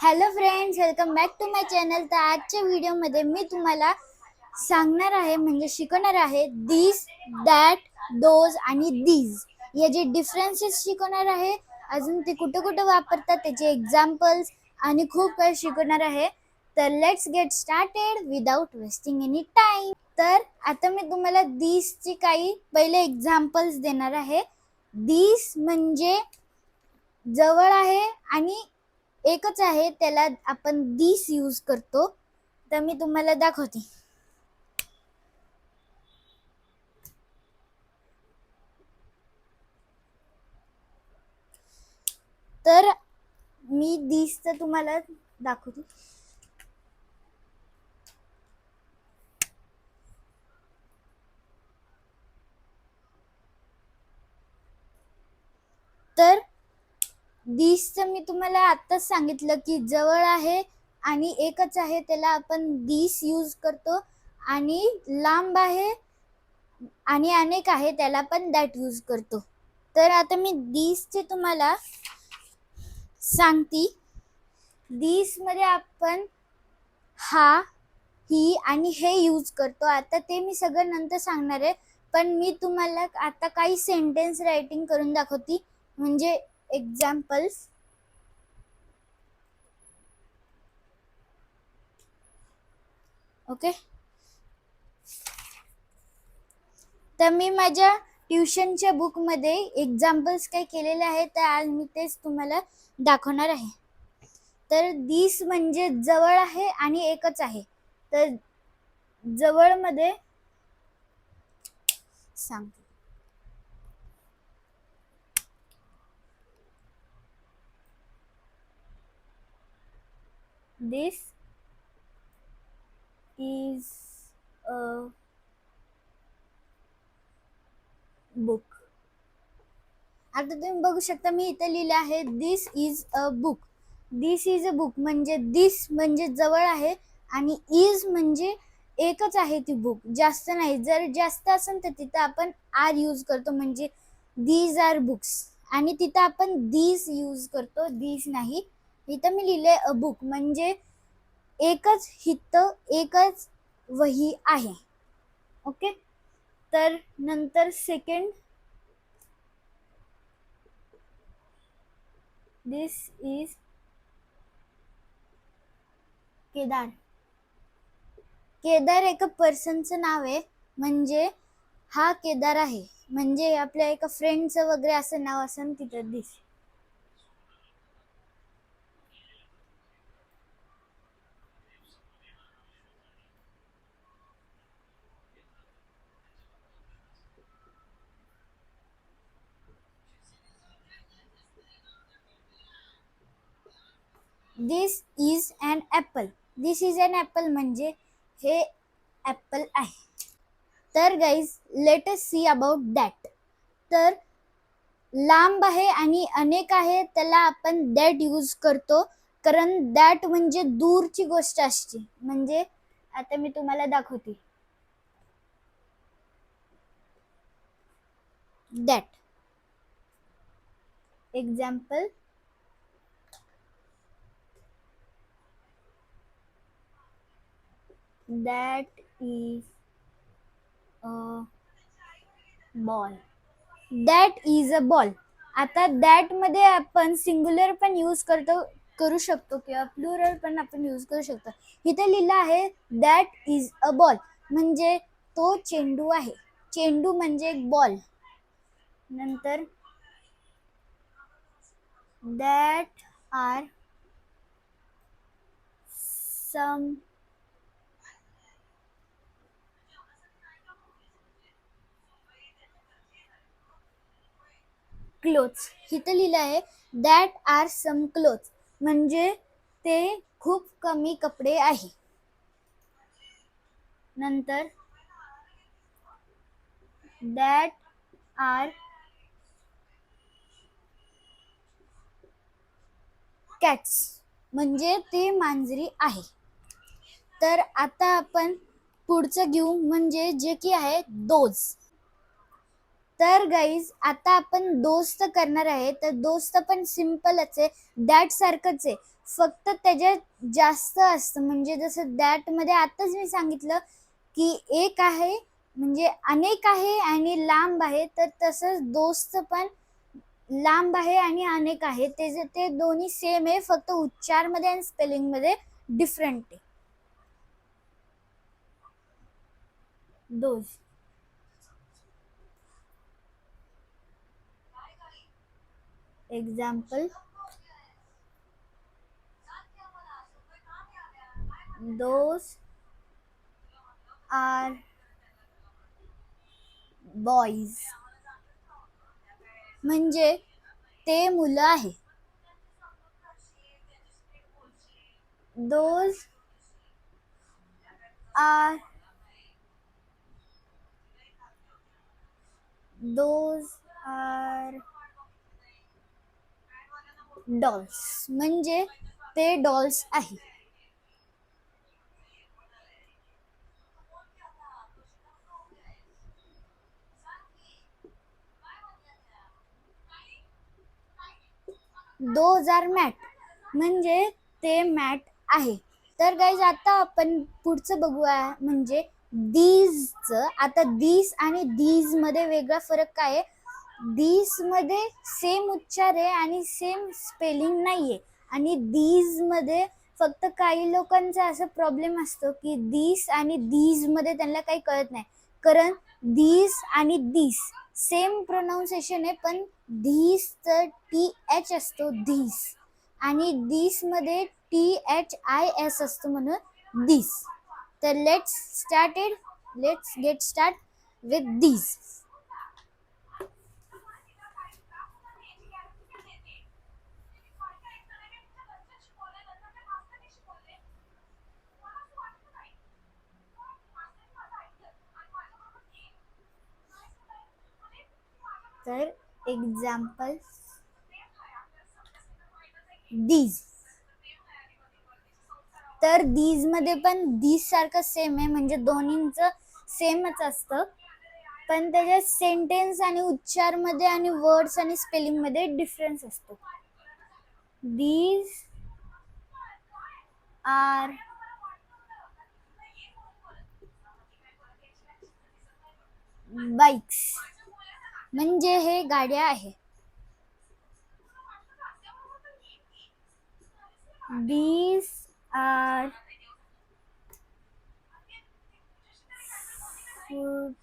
Hello friends welcome back to my channel तर आजच्या व्हिडिओमध्ये मी तुम्हाला सांगणार आहे म्हणजे शिकवणार आहे दिस दॅट दोज आणि दीज या जे डिफरन्सेस शिकवणार आहे अजून ते कुठं कुठं वापरतात त्याचे एक्झाम्पल्स आणि खूप काही शिकवणार आहे. तर let's get started without wasting any time तर आता मी तुम्हाला दिसची काही पहिले एक्झाम्पल्स देणार आहे. दीस म्हणजे जवळ आहे आणि एकच आहे त्याला आपण दिस यूज करतो. तर मी तुम्हाला दाखवते. तर मी दिस तर तुम्हाला दाखवते. तर दिसचं मी तुम्हाला आत्ताच सांगितलं की जवळ आहे आणि एकच आहे त्याला आपण दिस यूज करतो. आणि लांब आहे आणि अनेक आहे त्याला पण दॅट यूज करतो. तर आता मी दिसचे तुम्हाला सांगती. दिसमध्ये आपण हा ही आणि हे यूज करतो. आता ते मी सगळं नंतर सांगणार आहे. पण मी तुम्हाला आता काही सेंटेन्स रायटिंग करून दाखवती. म्हणजे एक्झाम्पल्स ओके तर मी माझ्या ट्युशनच्या बुकमध्ये एक्झाम्पल्स काही केलेले आहेत तर आज मी तेच तुम्हाला दाखवणार आहे. तर दिस म्हणजे जवळ आहे आणि एकच आहे. तर जवळमध्ये सांगते this is a book. आता तुम्ही बघू शकता मी इथे लिहिले आहे this is a book this is a book म्हणजे दिस म्हणजे जवळ आहे आणि इज म्हणजे एकच आहे ती बुक जास्त नाही. जर जास्त असेल तर तिथं आपण आर यूज करतो म्हणजे दीज आर बुक्स आणि तिथं आपण दीज यूज करतो. दीज नाही. इथं मी लिहिले अ बुक म्हणजे एकच हित एकच वही आहे. ओके? तर नंतर second this is Kedar. Kedar एका पर्सनचं नाव आहे. म्हणजे हा केदार आहे. म्हणजे आपल्या एका फ्रेंडचं वगैरे असं नाव असं तिथं this. This is an apple this is an apple म्हणजे हे ॲपल आहे. तर guys let us see about that तर लांब आहे आणि अनेक आहे त्याला आपण दॅट यूज करतो. कारण दॅट म्हणजे दूरची गोष्ट असते. म्हणजे आता मी तुम्हाला दाखवते. That example that is a ball. That is a ball. आता दॅटमध्ये आपण सिंग्युलर पण यूज करतो करू शकतो किंवा प्लुरल पण आपण यूज करू शकतो. इथे लिहिलं आहे दॅट इज अ बॉल म्हणजे तो चेंडू आहे. चेंडू म्हणजे एक बॉल नंतर दॅट आर सम क्लोथ्स इथं लिहिलं आहे दॅट आर सम क्लोथ्स म्हणजे ते खूप कमी कपडे आहे. नंतर दॅट आर कॅट्स म्हणजे ते मांजरी आहे. तर आता आपण पुढचं घेऊ म्हणजे जे की आहे दोज तर गाईज आता आपण दोस्त करणार आहे. तर दोस्त पण सिम्पलच आहे. दॅट सारखंच आहे. फक्त त्याच्यात जास्त असतं. म्हणजे जसं दॅटमध्ये आताच मी सांगितलं की एक आहे म्हणजे अनेक आहे आणि लांब आहे. तर तसंच दोस्त पण लांब आहे आणि अनेक आहे. ते जे- ते दोन्ही सेम आहे. फक्त उच्चारमध्ये आणि स्पेलिंगमध्ये डिफरंट आहे. दोस्त. एक्झाम्पल दोस आर बॉईज म्हणजे ते मुलं आहे. Those are those are dolls म्हणजे ते डॉल्स आहे. दोज आर मॅट म्हणजे ते मॅट आहे. तर गाईज आता आपण पुढचं बघूया. म्हणजे दीजचं आता दीज आणि दीजमध्ये वेगळा फरक काय आहे? दीजमध्ये सेम उच्चार आहे आणि सेम स्पेलिंग नाहीये. आणि दीजमध्ये फक्त काही लोकांचा असं प्रॉब्लेम असतो की दीस आणि दीजमध्ये त्यांना काही कळत नाही. कारण दीस आणि दीस सेम प्रोनाऊन्सिएशन आहे पण धीस तर टी एच असतो धीस आणि दीसमध्ये टी एच आय एस असतो म्हणून दिस तर let's started let's get start with these तर एक्झाम्पल दीज तर दीजमध्ये पण दीज सारखं सेम आहे म्हणजे दोन्हींचं सेमच असतं. पण त्याच्यात सेंटेन्स आणि उच्चारमध्ये आणि वर्ड्स आणि स्पेलिंगमध्ये डिफरन्स असतो. दीज आर बाईक्स म्हणजे हे गाड्या आहे. Are food.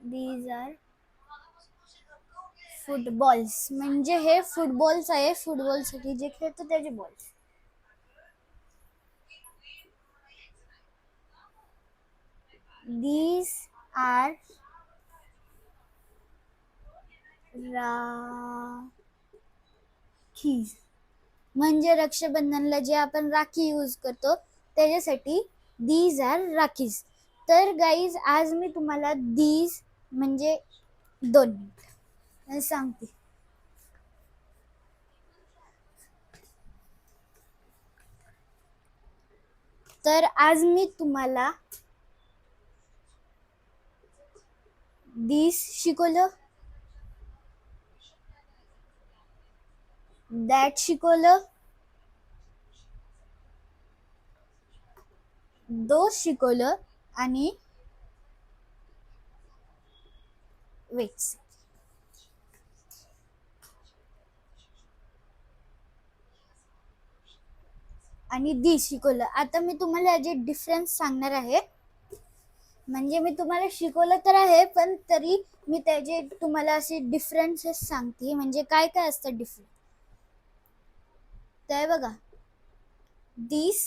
These are footballs म्हणजे हे फुटबॉल्स आहे फुटबॉलसाठी जे खेळतो त्याचे बॉल्स these are राखीज म्हणजे रक्षाबंधनला जे आपण राखी यूज करतो त्याच्यासाठी दीज आर राखीज तर गाईज आज मी तुम्हाला दीज म्हणजे दोन मिनिट सांगते. तर आज मी तुम्हाला दिस शिकवलं? दॅट शिकवलं? दोस शिकवलं आणि वेट्स आणि दी शिकवलं. आता मी तुम्हाला याचे डिफरन्स सांगणार आहे. म्हणजे मी तुम्हाला शिकवलं तर आहे पण तरी मी त्याचे तुम्हाला असे डिफरन्सेस सांगते. म्हणजे काय काय असतं डिफरन्स तर बघा. दिस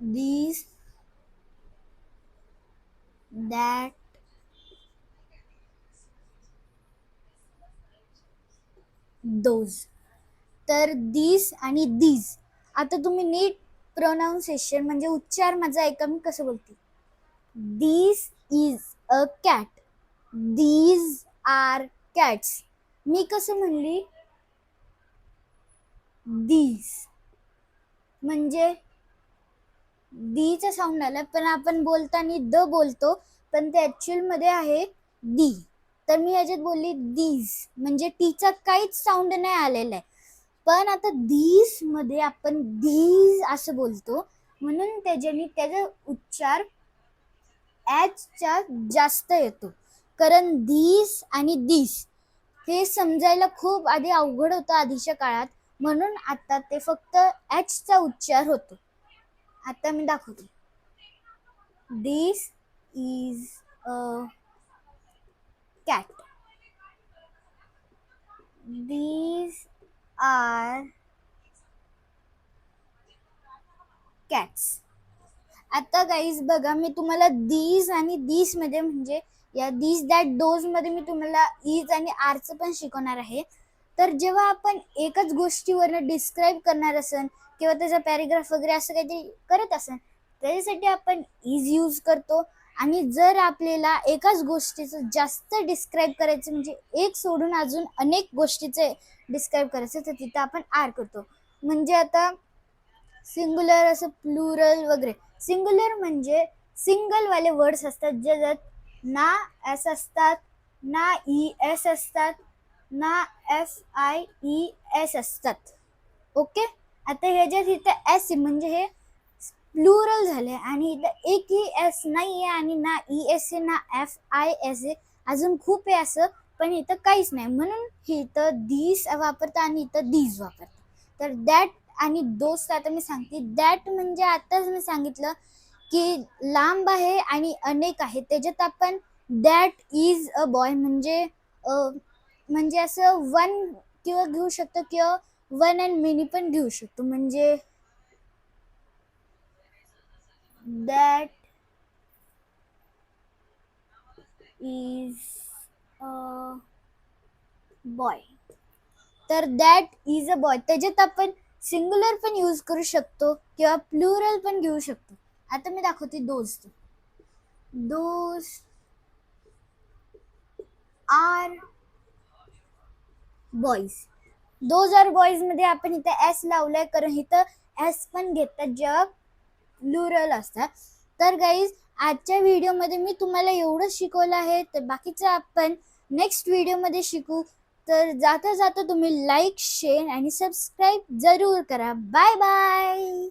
these that those. तर दिस आणि दीज आता तुम्ही नीट प्रोनाऊन्सिएशन म्हणजे उच्चार माझा ऐका मी कसं बोलते? This is a cat these are cats मी कसं म्हणली? दीज म्हणजे दीचा साऊंड आला पण आपण बोलताना द बोलतो पण ते ॲक्च्युअलमध्ये आहे दी तर मी याच्यात बोलली दीज म्हणजे टीचा काहीच साऊंड नाही आलेला आहे. पण आता दीजमध्ये आपण दीज असं बोलतो. म्हणून त्याच्याने त्याचा उच्चार च्या जास्त येतो. कारण धीस आणि दिस हे समजायला खूप आधी अवघड होतं आधीच्या काळात. म्हणून आता ते फक्त चा उच्चार होतो. आता मी दाखवते. This is a cat. This are cats. आता गाईज बघा मी तुम्हाला दीज आणि दीसमध्ये म्हणजे या दीज दॅट डोजमध्ये मी तुम्हाला इज आणि आरचं पण शिकवणार आहे. तर जेव्हा आपण एकच गोष्टीवरनं डिस्क्राईब करणार असेल किंवा त्याचा पॅरेग्राफ वगैरे असं काहीतरी करत असेल त्याच्यासाठी आपण इज यूज करतो. आणि जर आपल्याला एकाच गोष्टीचं जास्त डिस्क्राईब करायचं म्हणजे एक सोडून अजून अनेक गोष्टीचे डिस्क्राईब करायचं तर तिथं आपण आर करतो. म्हणजे आता सिंग्युलर असं प्लुरल वगैरे. सिंग्युलर म्हणजे सिंगलवाले वर्ड्स असतात ज्याच्यात ना एस असतात ना ई एस असतात ना एफ आय ई एस असतात. ओके आता ह्याच्यात इथं एस म्हणजे हे प्लुरल झाले आणि इथं एकही एस नाही आहे आणि ना ई एस ए ना एफ आय एस ए अजून खूप आहे असं पण इथं काहीच नाही. म्हणून हे इथं दिस वापरतं आणि इथं दीज वापरतं. तर दॅट आणि दोस्त आता मी सांगते. दॅट म्हणजे आताच मी सांगितलं की लांब आहे आणि अनेक आहे. त्याच्यात आपण दॅट इज म्हणजे, अ बॉय म्हणजे म्हणजे असं वन किंवा घेऊ शकतो किंवा वन अँड मिनी पण घेऊ शकतो. म्हणजे दॅट इज a बॉय तर दॅट इज अ बॉय त्याच्यात आपण सिंग्युलर पण यूज करू शकतो किंवा प्लुरल पण घेऊ शकतो. आता मी दाखवते दोस्त. दोस्त आर बॉईज दोज आर बॉईजमध्ये आपण इथं एस लावलंय. कारण इथं एस पण घेतात जेव्हा प्लुरल असतात तर गाईज आजच्या व्हिडिओमध्ये मी तुम्हाला एवढं शिकवलं आहे तर बाकीचं आपण नेक्स्ट व्हिडिओमध्ये शिकू. तर जाता जाता तुम्ही लाईक शेअर आणि सबस्क्राईब जरूर करा. Bye bye